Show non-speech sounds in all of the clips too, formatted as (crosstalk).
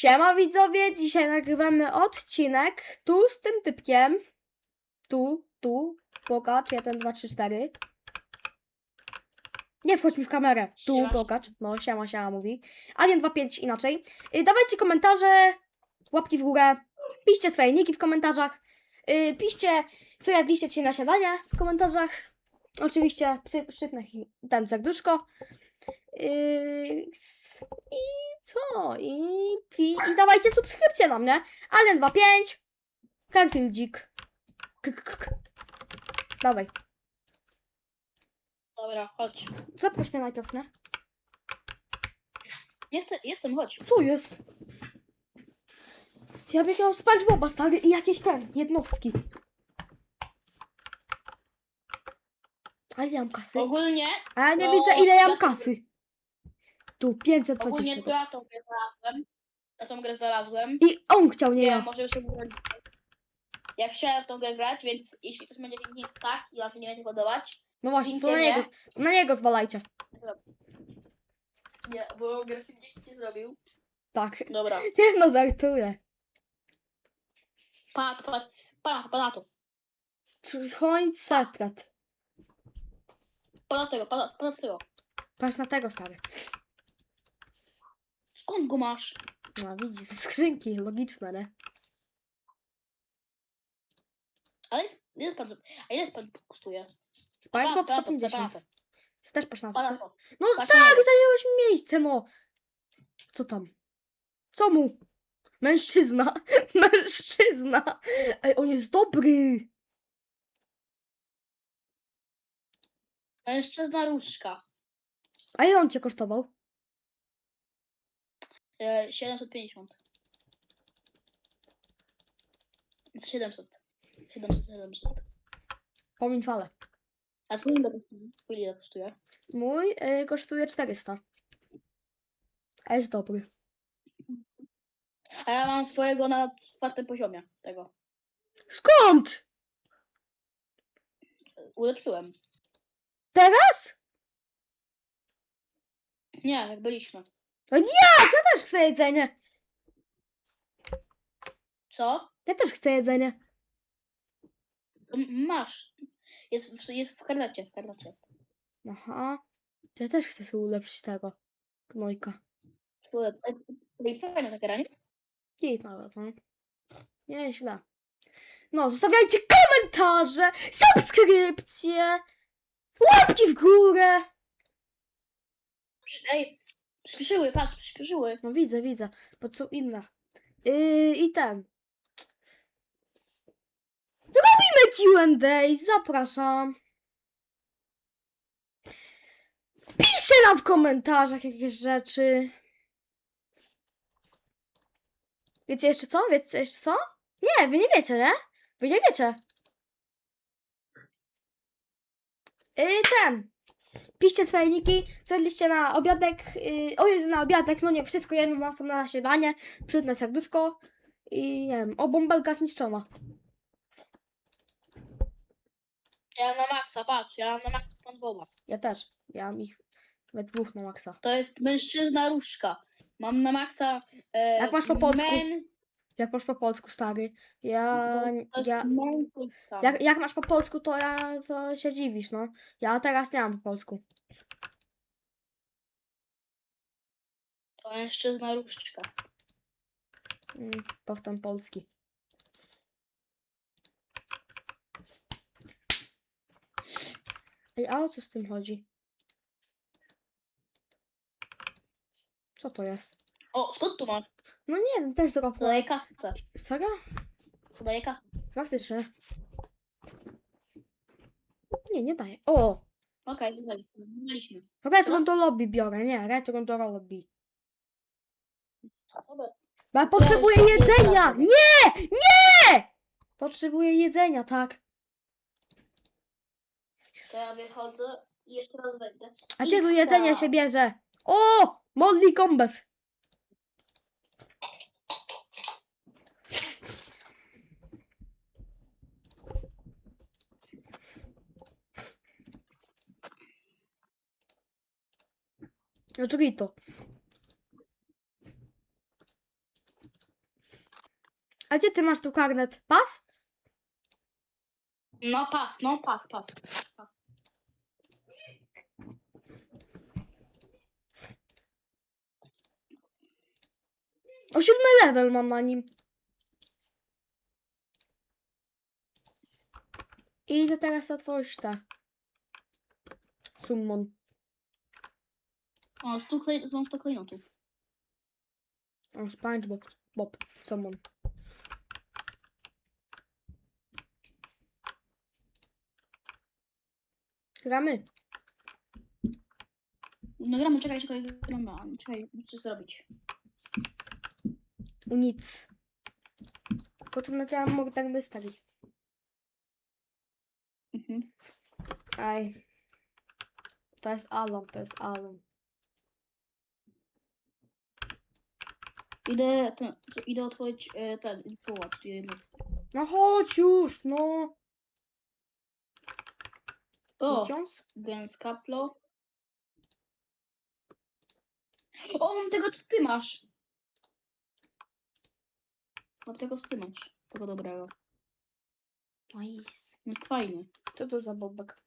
Siema widzowie, dzisiaj nagrywamy odcinek tu z tym typkiem. Tu, tu, pokacz, 1, 2, 3, 4. Nie wchodź mi w kamerę. Tu, Siema. pokacz. No, siema, siema mówi. Alien 25 inaczej. Y, dawajcie komentarze, łapki w górę. Piszcie swoje niki w komentarzach. Y, piszcie, co jadliście dzisiaj na śniadanie w komentarzach. Oczywiście psy, szczytne ten serduszko. Yy, I co? I, i, I dawajcie subskrypcję na mnie. Alien 25. Garfieldzik. K- k- k- Dawaj. Dobra, chodź. Zaproś mnie najpierw, nie? Jestem, jestem, chodź. Co jest? Ja biegam SpongeBoba, stary, i jakieś ten, jednostki. Ale ja mam kasy. Ogólnie, A ja nie No, widzę, ile ja mam ja- kasy. Tu, 520. ogólnie to ja tą grę znalazłem. Ja tą grę znalazłem. I on chciał, nie Nie ja. może już. Ja chciałem w tą grę grać, więc jeśli ktoś będzie nie tak i wam się nie będzie podobać, No właśnie, to na Widzicie, niego, na niego zwalajcie. nie, bo grę gdzieś nie zrobił. Tak. Dobra. (laughs) Nie no, żartuję. Pa, pa, pa, na to, pa na to. Pa na tego, pa na, pa na tego. Patrz na tego, stary. Skąd go masz? No widzisz, ze (laughs) skrzynki, logiczne, nie? Ale jest, jest pan, a ile pan kosztuje? Pa na 150. to, Ty też patrz na to. No patrz tak, na zajęłeś mi miejsce, no. Co tam? Co mu? Mężczyzna. (laughs) Mężczyzna. Ej, on jest dobry. Mężczyzna różka. A ile on cię kosztował? E, 750. 700. 700, 700. Pomiń falę. A twój ile kosztuje? Twój ile kosztuje? Mój y, kosztuje 400. A jest dobry. A ja mam swojego na czwartym poziomie tego. Skąd? Ulepszyłem. Teraz? Nie, jak byliśmy. Ja też chcę jedzenie. Co? Ja też chcę jedzenie. M- Masz. Jest, w- jest w karnecie. W karnecie jest. Aha. Ja też chcę sobie ulepszyć tego. Gnojka. Ulep- e, Ej, fajna ta gra, nie? I nawet, no. Nieźle. No, zostawiajcie komentarze, subskrypcje, łapki w górę. Ej, przyspieszyły, patrz, przyspieszyły. No widzę, widzę, bo są inne. Yy, I ten. Robimy Q&A, zapraszam. Piszcie nam w komentarzach jakieś rzeczy. Wiecie jeszcze co? Wiecie jeszcze co? Nie, wy nie wiecie, nie? Wy nie wiecie. Yy, ten. Piszcie swoje niki, co jedliście na obiadek. Yy, o Jezu, na obiadek, no nie, wszystko jedno na sam na śniadanie. Przytnę serduszko. I nie wiem, o bąbelka zniszczona. Ja mam na maksa, patrz, ja mam na maksa SpongeBoba. Ja też. Ja mam ich we dwóch na maksa. To jest mężczyzna różka. Mam na maksa. E, Jak masz po polsku? Men, Jak masz po polsku, stary? Ja. to jest, to jest ja jak, jak masz po polsku, to ja to się dziwisz, no. Ja teraz nie mam po polsku. To mężczyzna różdżka. Mm, powtam polski. Ej, a o co z tym chodzi? Co to jest? O, skąd tu masz? No nie wiem, też drobne. Podaję kasę. Serio? Podaję kasę. Faktycznie. Nie, nie daję. O! Okej, okay, wydaliśmy. Retron do lobby biorę, nie, retron do lobby. Dobra. Bo ja potrzebuję jedzenia! Nie! Nie! Potrzebuję jedzenia, tak. To ja wychodzę i jeszcze raz wejdę. A gdzie tu jedzenie się bierze? O! Modli kombes. Dlaczego to? A gdzie ty masz tu karnet? Pas? No pas, no pas, pas. pas. O siódmy level mam na nim. I idę teraz otworzyć te. Summon. O, stu klej, mam 100 klejnotów. O, SpongeBob. Bob. Summon. Gramy. No gramy, czekaj, czekaj, gramy. a, Czekaj, muszę zrobić. Nic. Potem nagrałam, mogę tak wystawić. Mhm. Aj. To jest Alon, to jest Alon. Idę, ten, co- idę otworzyć e, ten, infowatch, czyli jednostkę. No chodź już, no. O, Miesiąc? Gens Kaplo. O, mam tego, co ty masz. Mam tego, co ty masz. Tego dobrego. Nice. Jest fajny. Co to za bobek?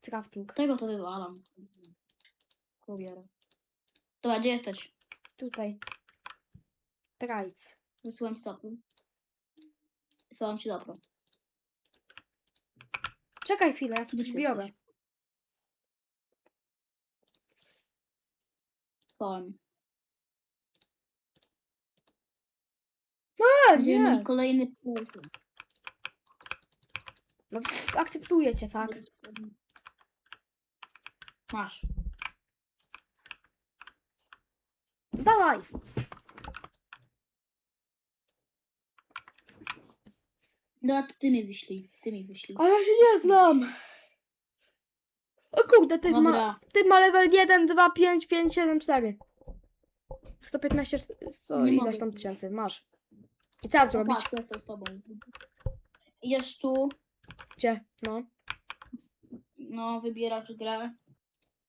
Crafting. Tego to wywalam. Pobierę. Dobra, gdzie jesteś? Tutaj. Trajc. Wysyłam stopy. Wysyłam ci dobro. Czekaj chwilę, ja tu coś biorę. Będziemy mieli nie. kolejny pół. No, akceptuję cię, tak. Masz. Dawaj. No, to ty mi wyślij. Ty mi wyślij. A ja się nie znam. O kurde, ty ma, Dobra. ty ma level 1, 2, 5, 5, 7, 4. 115, 100 Nie ileś mogę. tam tysięcy, masz. I co mam tu No robić? patrz, jestem z tobą. Idziesz tu, Gdzie? No. no, wybierasz grę.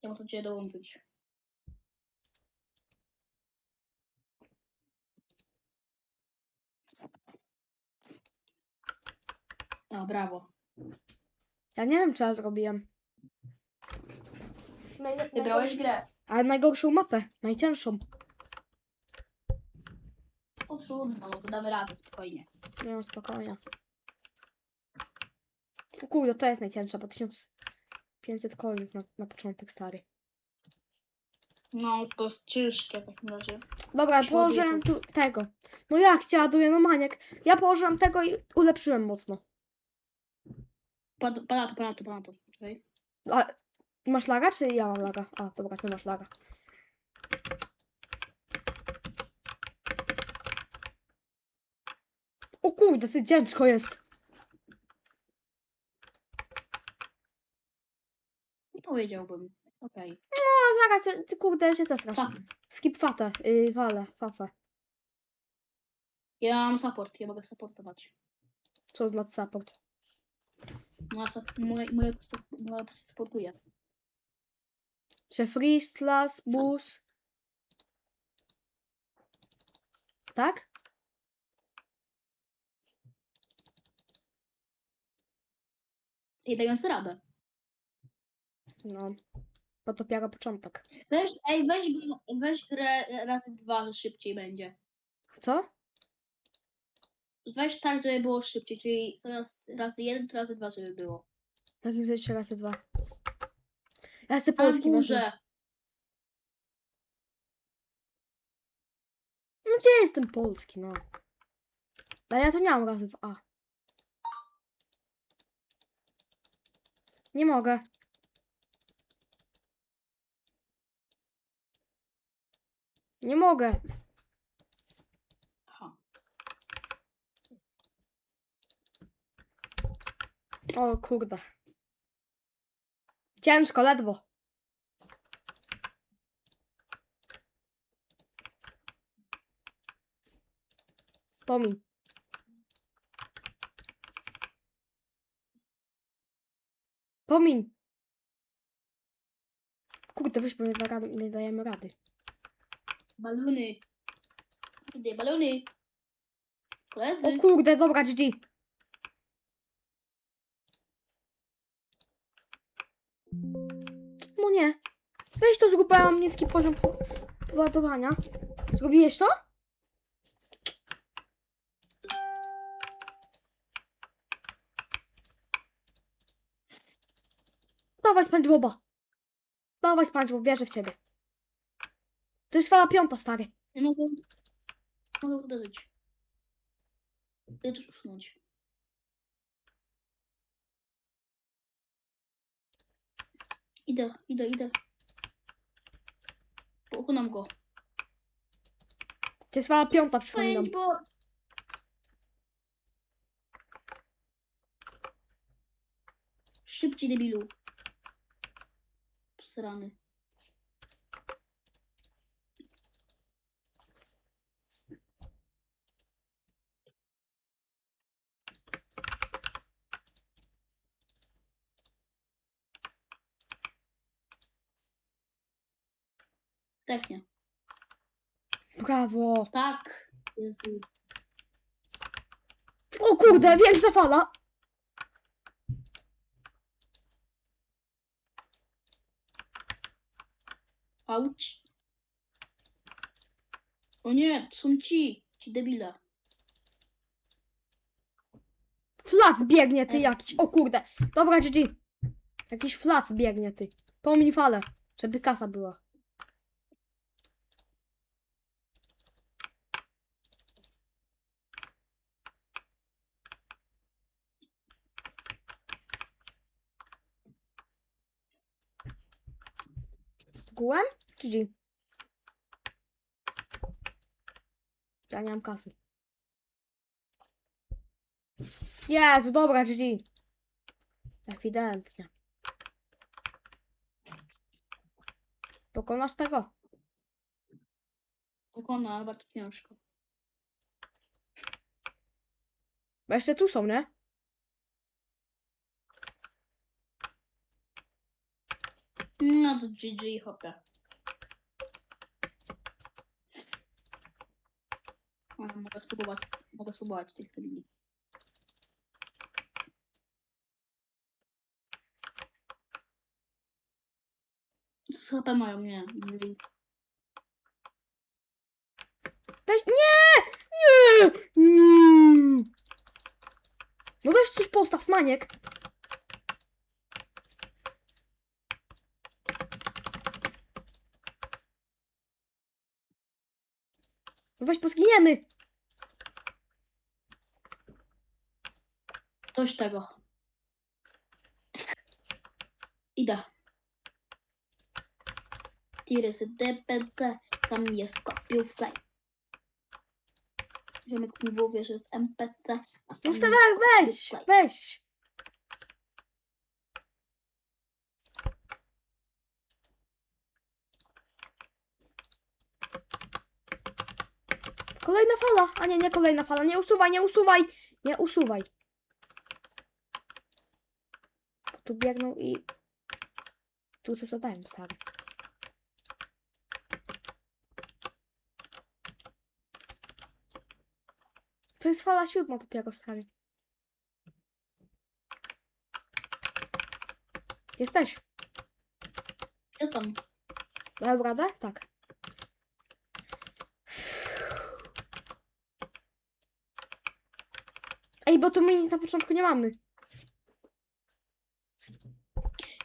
Ja muszę cię dołączyć. No, brawo. Ja nie wiem, co ja zrobiłem. Wybrałeś grę. Ale najgorszą mapę, najcięższą. To trudno, no to damy radę, spokojnie. Nie no, spokojnie. O kurde, to jest najcięższa, bo 1500 coinów na, na początek stary. No, to jest ciężkie w takim razie. Dobra, Szło położyłem tu tego. No jak chciaładuję, no maniak. Ja położyłem tego i ulepszyłem mocno. Pad, pada to, pada to, pada to. Czekaj. A, masz laga, czy ja mam laga? A, dobra, ty masz laga. O kurde, ty ciężko jest. Nie powiedziałbym. Okej. No zaraz, się- ty kurde, się zesrasz. Tak. Skip fatę, yy, wale, fafę. Ja mam support, ja mogę supportować. Co znaczy support? Moja, moja, moja, postać supportuje. Że freeze, last, boost. Tak? I sobie radę. No. Bo to dopiero początek. Weź, ej, weź, weź grę razy dwa, szybciej będzie. Co? Weź tak, żeby było szybciej, czyli zamiast razy jeden, to razy dwa, żeby było. W jakim sensie razy dwa? Ja chcę w polski górze. No gdzie jest ten polski, no? Ale ja tu nie mam razy w A. Nie mogę. Nie mogę. Aha. O kurde. Ciężko, ledwo. Pomin. Pomin. Kurde, weź powiedz na radę, ile dajemy rady. Baluny. dwie balony. Koledzy. O kurde, dobra, GG. No nie. Weź to zrób, niski poziom po- poładowania. Zrobiłeś to? Dawaj SpongeBoba. Dawaj SpongeBob, wierzę w ciebie. To jest fala piąta, stary. Nie mogę. Mogę uderzyć. Chcę też usunąć. Idę, idę, idę. Pochunam go. To jest fala piąta, przypominam. Szybciej, debilu. Srany. Zdechnie. Brawo. Tak. Jezu. O kurde, większa fala. Auć. O nie, to są ci, ci debile. Flac biegnie ty jakiś. O kurde. Dobra, GG. Jakiś flac biegnie ty. Pomiń falę, żeby kasa była. Gułem? GG. Ja nie mam kasy. Jezu, dobra, GG. Ewidentnie. Pokonasz tego? Pokona, ale bardzo ciężko. Bo jeszcze tu są, nie? No to GG hopie. A, mogę spróbować, mogę spróbować tych. Co HP mają? Nie. nie. Weź. Nie! Nie! Nie! No weź coś postaw, maniek. Weź, pozginiemy. Dość tego. Idę. Tirys DPC, sam je skopił flame. Ziomek mi było, że jest MPC, a sam skopił weź, weź. Kolejna fala. A nie, nie kolejna fala. Nie usuwaj, nie usuwaj. Nie usuwaj. Tu biegną i... Tu już zadają, stary. To jest fala siódma dopiero, stary. Jesteś. Jestem. Dałem radę? Tak. Ej, bo tu my nic na początku nie mamy.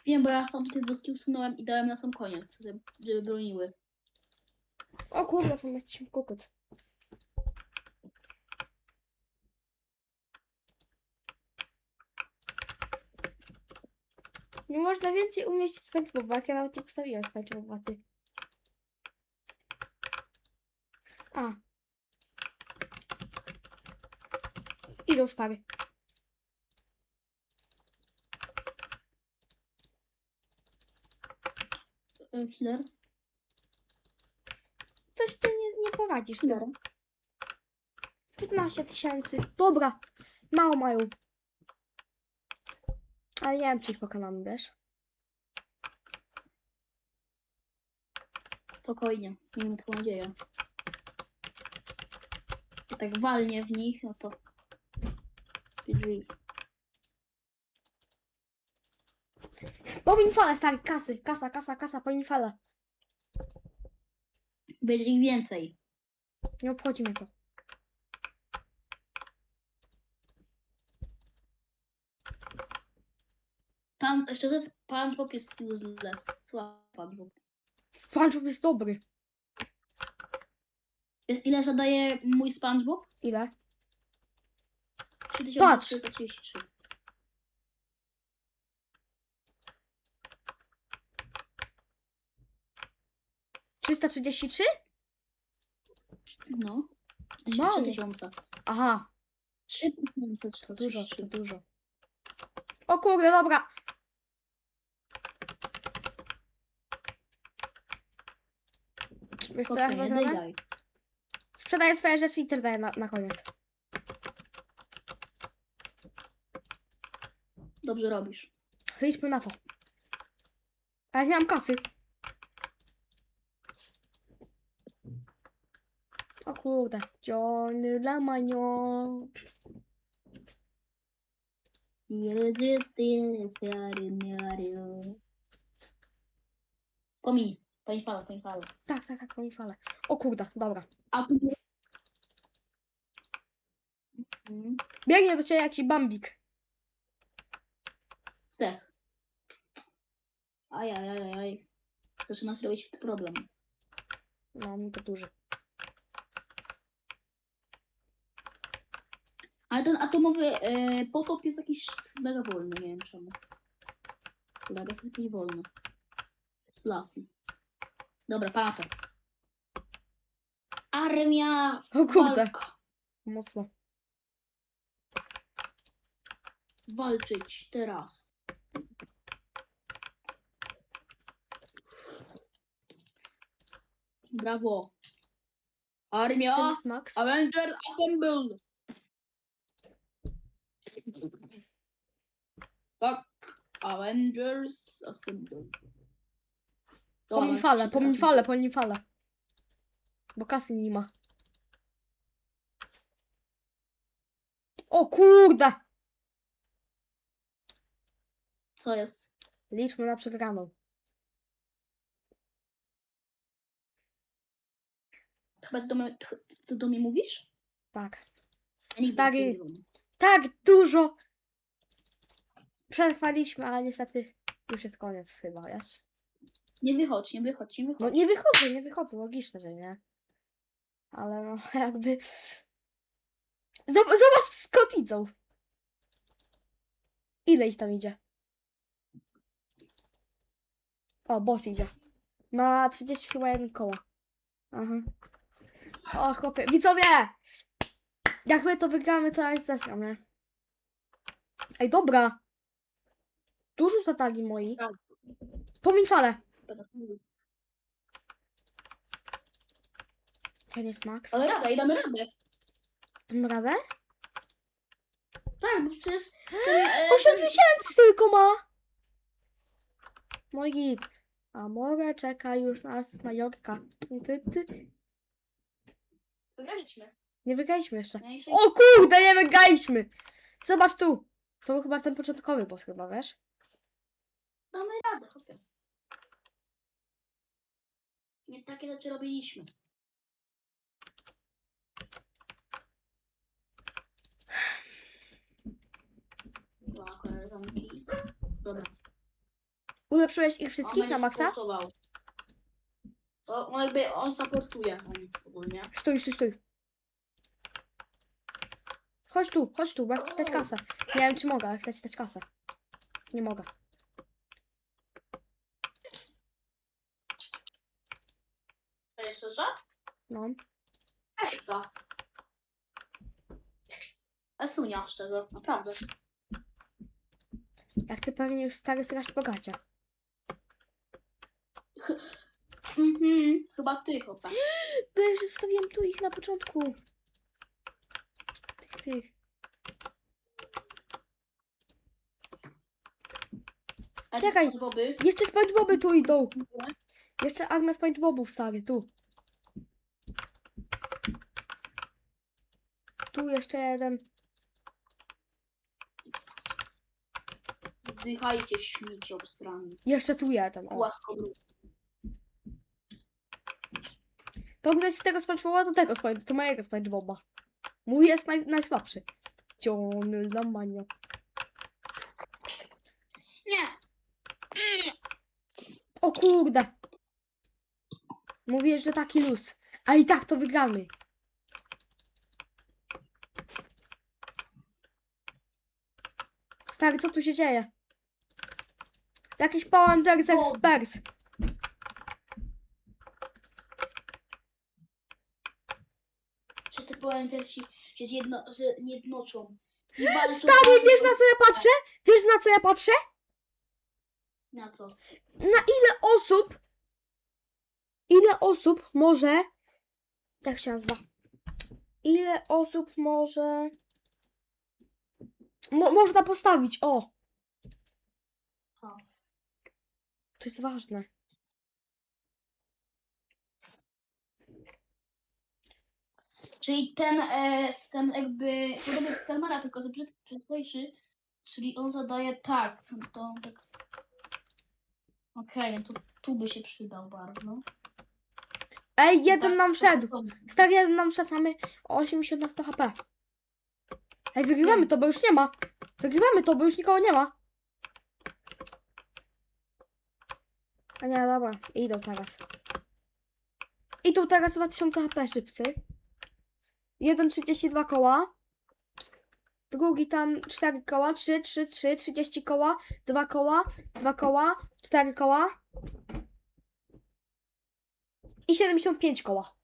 Wiem, bo ja sam tutaj doski usunąłem i dałem na sam koniec, żeby, żeby broniły. O kurde, to jesteśmy kukut. Nie można więcej umieścić SpongeBoba, jak ja nawet nie postawiłem SpongeBoba, ty. A. Idą stary. Healer? Coś ty nie, nie poradzisz, ty. Healer. 15 tysięcy. Dobra, mało mają. Ale nie wiem, czy ich pokonamy, wiesz? Spokojnie, miejmy taką nadzieję. tak walnie w nich, no to... GG. Pomiń falę, stary, kasy, kasa, kasa, kasa, pomiń falę. Będzie ich więcej. Nie obchodzi mnie to. Pan, szczerze, SpongeBob jest useless. Słaby SpongeBob. SpongeBob jest dobry. Jest ile zadaje mój SpongeBob? Ile? 3333. 333? No. Mało. 3000. Aha, 3333. dużo, to dużo. O kurde, dobra. Wiesz co, ja chyba Spokojnie, daj, zrobię? daj. Sprzedaję swoje rzeczy i też daję na, na koniec. Dobrze robisz. Liczmy na to. Ale nie mam kasy. O kurde. Johnny Lamanio. You're just Mario. Pomiń. Pomiń falę, pomiń falę. Tak, tak, tak, moje fale. O kurde, dobra. A tu... Biegnie do ciebie jakiś bambik. Stech. Ajajajaj. Zaczyna się robić problem. No, mi to duży. Ale ten atomowy e, potop jest jakiś mega wolny, nie wiem czemu. Dobra, jest jakiś wolny. Z lasy. Dobra, pato. Armia! O kurde. Walka. Mocno. Walczyć teraz. Brawo. Armia! jest Max. Avenger Assembled! Tak. Avengers Assembled. Dobra, Pomiń falę, wszyscy pomiń razem. falę, pomiń falę. Bo kasy nie ma. O kurde! Co jest? Liczmy na przegraną. Chyba ty do mnie, ty, ty do mnie mówisz? Tak. Ja nigdy Stary. nie. Tak dużo! Przetrwaliśmy, ale niestety już jest koniec chyba, wiesz? Nie wychodź, nie wychodź, nie No wychodź. nie wychodzę, nie wychodzę, logiczne, że nie. Ale no (laughs) jakby... Zobacz, zobacz skąd idą. Ile ich tam idzie? O, boss idzie. Ma 30 chyba jeden koła. Aha. O, chłopie. Widzowie! Jak my to wygramy, to ja jest zesram, nie? Ej, dobra. Dużo zadali moi. Tak. Pomiń falę. Ten jest Max. Damy radę, i damy radę. Dam radę? Tak, bo przecież ten, (gasps) e, 8 ten, tysięcy tylko ma! No i git. A mogę czeka już nas Majorka. Ty, ty. Wygraliśmy. Nie wygraliśmy jeszcze. Ja jeszcze- O kurde, nie wygraliśmy! Zobacz tu. To był chyba ten początkowy boss chyba, wiesz? Damy radę, chłopie. Nie takie rzeczy robiliśmy. Dwa koleżanki. Dobra. Ulepszyłeś ich wszystkich na maksa? supportował. To on jakby on supportuje on ogólnie. Stój, stój, stój. Chodź tu, chodź tu, bo chcę ci dać kasę. Nie wiem czy mogę, ale chcę ci dać kasę. Nie mogę. Że? No. Ejka. Esunia, szczerze, naprawdę. Jak ty pewnie już stary strasz bogacia. (laughs) Mhm, chyba ty, chłopak. Byłem, że zostawiłem tu ich na początku. Tych, tych. A Czekaj. ty Boby. Jeszcze SpongeBoby tu idą. Jeszcze armia SpongeBobów, stary, tu. tu jeszcze jeden. Wdychajcie śmieci obstrani. Jeszcze tu jeden. O. Porównać z tego SpongeBoba do tego Sponge, do mojego SpongeBoba. Mój jest naj, najsłabszy. Ciony lamania. Nie! O kurde. Mówię, że taki luz. A i tak to wygramy. Stary, co tu się dzieje? Jakiś Power Jacks O. Ci, że, zjedno, że nie jednoczą. I walczą (gasps) Stary, wiesz na co ja patrzę? Wiesz na co ja patrzę? Na co? Na ile osób, ile osób może, jak się nazywa? Ile osób może, mo, można postawić, o. O. To jest ważne. Czyli ten, e, ten jakby podobny do Skalmara, tylko że brzyd- brzydkojszy, czyli on zadaje tak, to tak. Okej, no to tu by się przydał bardzo. Ej, jeden Tak, nam wszedł. Stary, jeden nam wszedł, mamy 80 na 100 HP. Ej, wygrywamy to, bo już nie ma. Wygrywamy to, bo już nikogo nie ma. A nie, dobra, idą teraz. Idą teraz 2000 HP szybcy. Jeden 32 koła. Drugi tam 4 koła, 3, 3, 3, 30 koła, 2 koła, 2 koła, 4 koła. I 75 koła.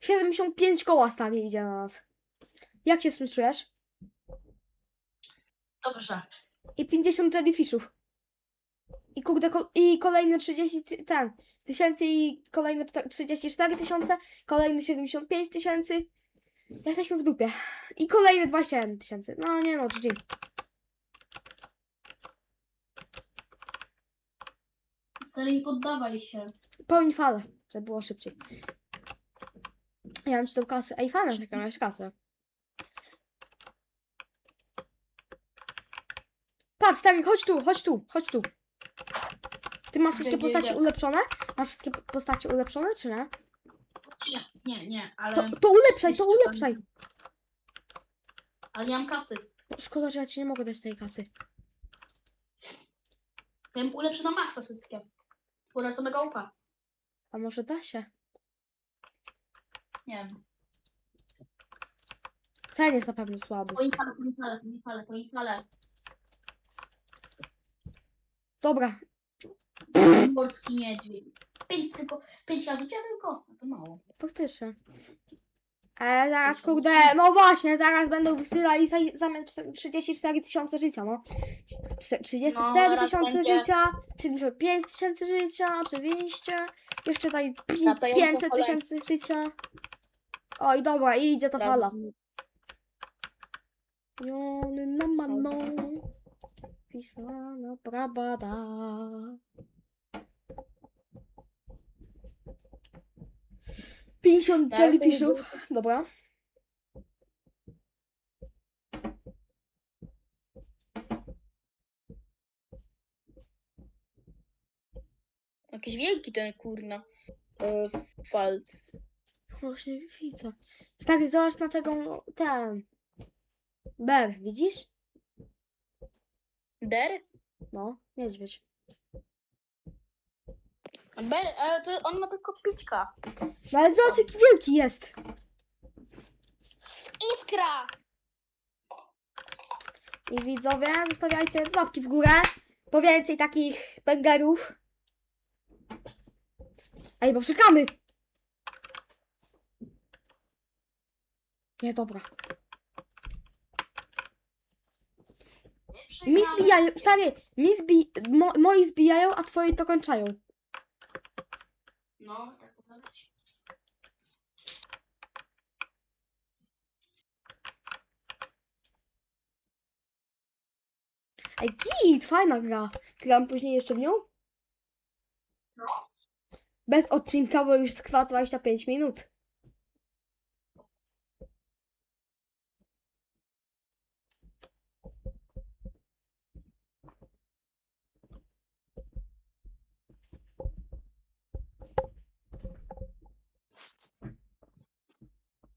75 koła stanie idzie na nas. Jak się z tym czujesz? Dobrze. I 50 jellyfishów. I kurde, ko- i kolejne 30 ty- ten, tysięcy i kolejne czte- 34 tysiące, kolejne 75 tysięcy. Jesteśmy w dupie. I kolejne 27 tysięcy. No nie no, GG. Wcale nie poddawaj się. Pełni falę, żeby było szybciej. Ja mam ci tą kasę. Ej, fanem taka miałeś kasę. Patrz, stary, chodź tu, chodź tu, chodź tu. Ty masz wszystkie idę, postacie ulepszone? Masz wszystkie po- postacie ulepszone, czy nie? Nie, nie, nie, ale, To, to ulepszaj, to jeszcze- ulepszaj. ale nie mam kasy. Szkoda, że ja ci nie mogę dać tej kasy. Ja bym ulepszę na maksa wszystkie. One są mega upa. A może da się? Nie wiem. Ten jest na pewno słaby. Po infale, po infale, po infale, po infale. Dobra, Polski niedźwiedź. Pięć tylko, pięć razy cię tylko. No to mało. faktycznie. E, zaraz, kurde, no właśnie, zaraz będą wysyłali za, zamiast 34 tysiące życia, no. Czte- 34 No, tysiące będzie. życia, 75 tysięcy życia, oczywiście. Jeszcze tutaj pi- Latającą 500 falę. tysięcy życia. Oj, dobra, idzie ta fala. Jony na mano, pisana prabada. Pięćdziesiąt Tak, jellyfishów. Dobra. Jakiś wielki ten kurna. E, falc. Właśnie widzę. Stary, zobacz na tego, ten. Ber, widzisz? Der? No, niedźwiedź. Ber, to on ma tylko pićka. No ale zobacz, jaki wielki jest. Iskra! I widzowie, zostawiajcie łapki w górę. Po więcej takich bęgerów. Ej, bo czekamy. Nie, dobra. Mi zbijają, stary, mi zbi, mo, moi zbijają, a twoi to kończają. No, tak pokazać. Ej, git, fajna gra. Gram później jeszcze w nią? No. Bez odcinka, bo już trwa 25 minut.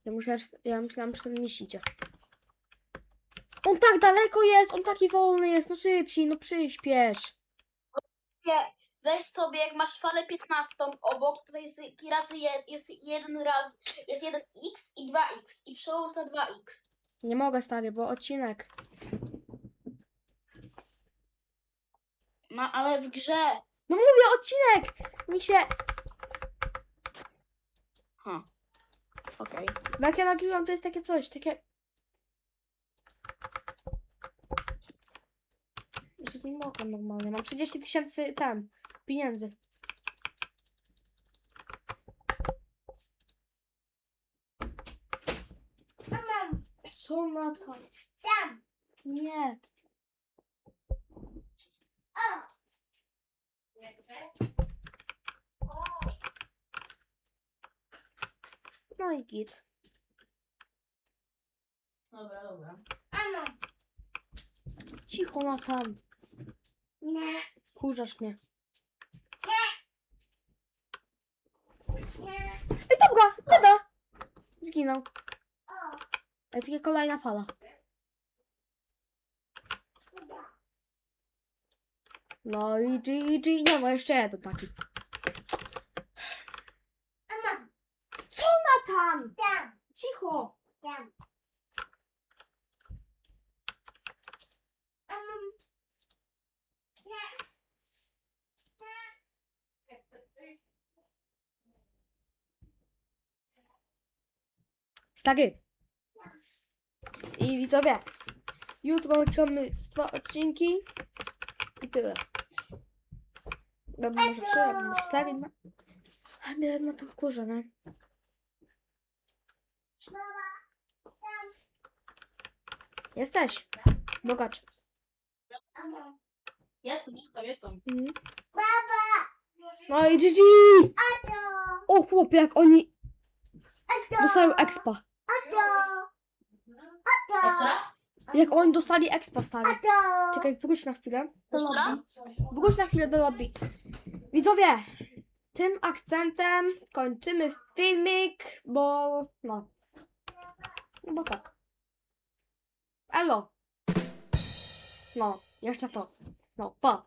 Ja że- ja myślałam, że ten mieścicie. On tak daleko jest, on taki wolny jest, no szybciej, no przyspiesz. Nie, weź sobie, jak masz falę 15 obok, to jest razy je, jest jeden raz, jest jeden x i 2x i przełóż na 2x. Nie mogę, stary, bo odcinek. No ale w grze. No mówię, odcinek! Mi się... Ha. Okej. Jak ja nagrywam, to jest takie coś, takie... Że nie mogę normalnie. Mam 30 tysięcy tam pieniędzy. Co na to? Tam. Nie. No i git. Dobra, dobra. Mamo. Cicho na tam. Nie. Kurzasz mnie. Nie. Ej, dobra, dada. Zginął. O. Ale taka kolejna fala. No i GG. Nie, no jeszcze jeden taki. Mamo. Co na tam? Tam. Cicho. Tam. Mamo. Nie. Stary. I widzowie. Jutro z dwa odcinki. I tyle. Dobra, może trzy, albo może cztery. No. A mnie na to wkurza, nie? Jesteś. Bogacz. Jestem, jestem, jestem. Mhm. Baba. No i GG! A to. O chłopie, jak oni dostają expa. A to. A to. Jak teraz? Jak oni dostali expa, A stary. to. Czekaj, wróć na chwilę. Do lobby. Wróć na chwilę do lobby. Widzowie, tym akcentem kończymy filmik, bo no. No bo tak. Elo. No, jeszcze to. No, pa.